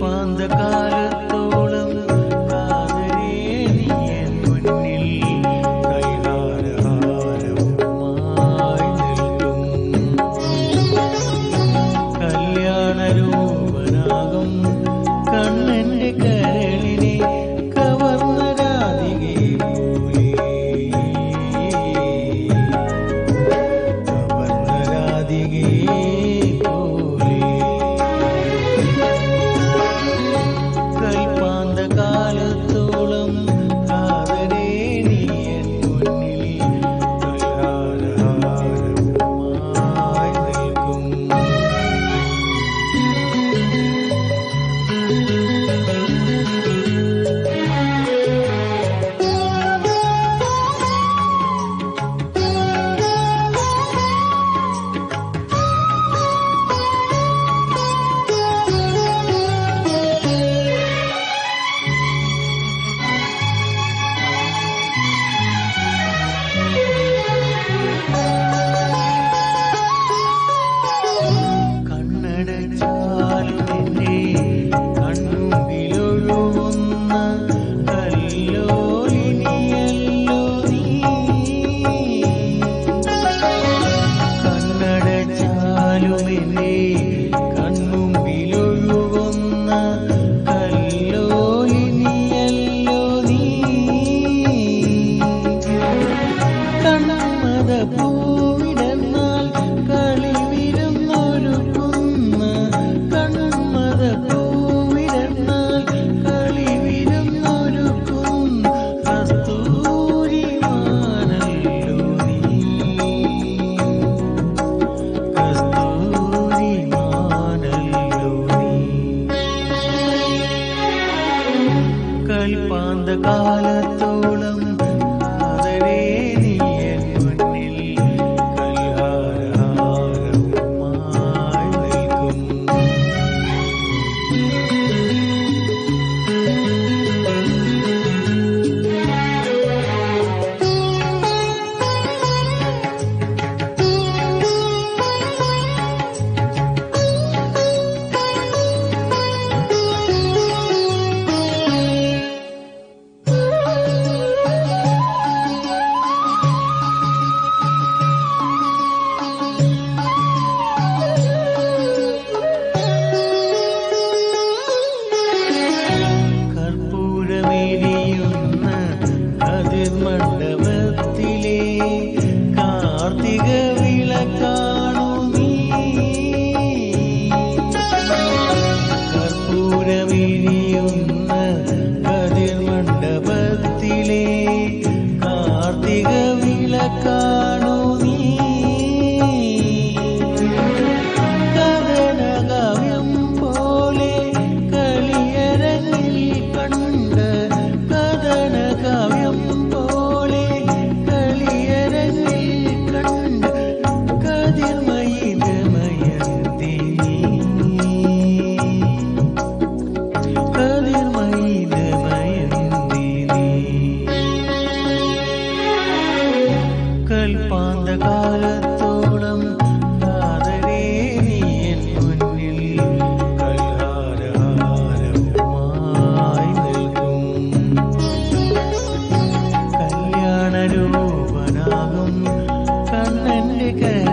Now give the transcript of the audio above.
பாந்த கால illuminate ल्पकाल വിരിയുന്ന അതിർ മണ്ഡപത്തിലെ കാർത്തിക കാർത്തിക വിളക്കാ take it.